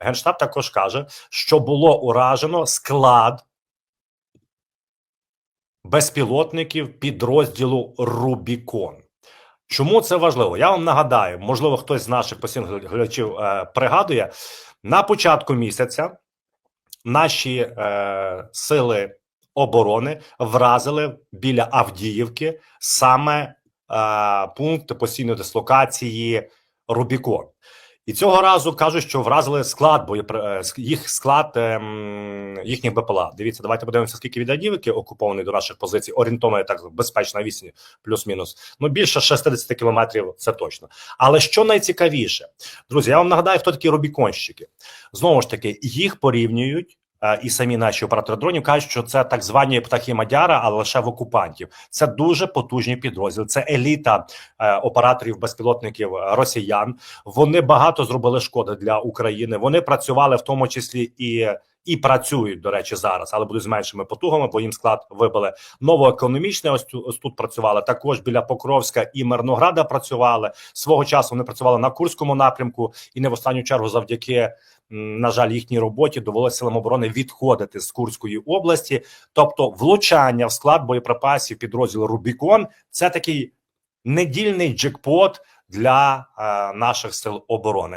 Генштаб також каже, що було уражено склад безпілотників підрозділу Рубікон. Чому це важливо? Я вам нагадаю, можливо, хтось з наших постійних глядачів е, пригадує на початку місяця наші е, сили оборони вразили біля Авдіївки саме е, пункт постійної дислокації Рубікон. І цього разу кажуть, що вразили склад, боєпри... е, їх склад ем, їхніх БПЛА. Дивіться, давайте подивимося, скільки від окуповані до наших позицій, орієнтовно так безпечна вісні, плюс-мінус. Ну більше 60 кілометрів, це точно. Але що найцікавіше, друзі, я вам нагадаю, хто такі рубіконщики. Знову ж таки, їх порівнюють. Е, І самі наші оператори дронів кажуть, що це так звані птахи Мадяра, але лише в окупантів. Це дуже потужні підрозділи. Це еліта е, операторів безпілотників е, росіян. Вони багато зробили шкоди для України. Вони працювали в тому числі і. І працюють до речі зараз, але будуть з меншими потугами, бо їм склад вибили новоекономічне. Ось, ось тут працювали також біля Покровська і Мирнограда. Працювали свого часу. Вони працювали на Курському напрямку, і не в останню чергу, завдяки на жаль, їхній роботі довелося силам оборони відходити з Курської області. Тобто, влучання в склад боєприпасів підрозділу Рубікон це такий недільний джекпот для е, наших сил оборони.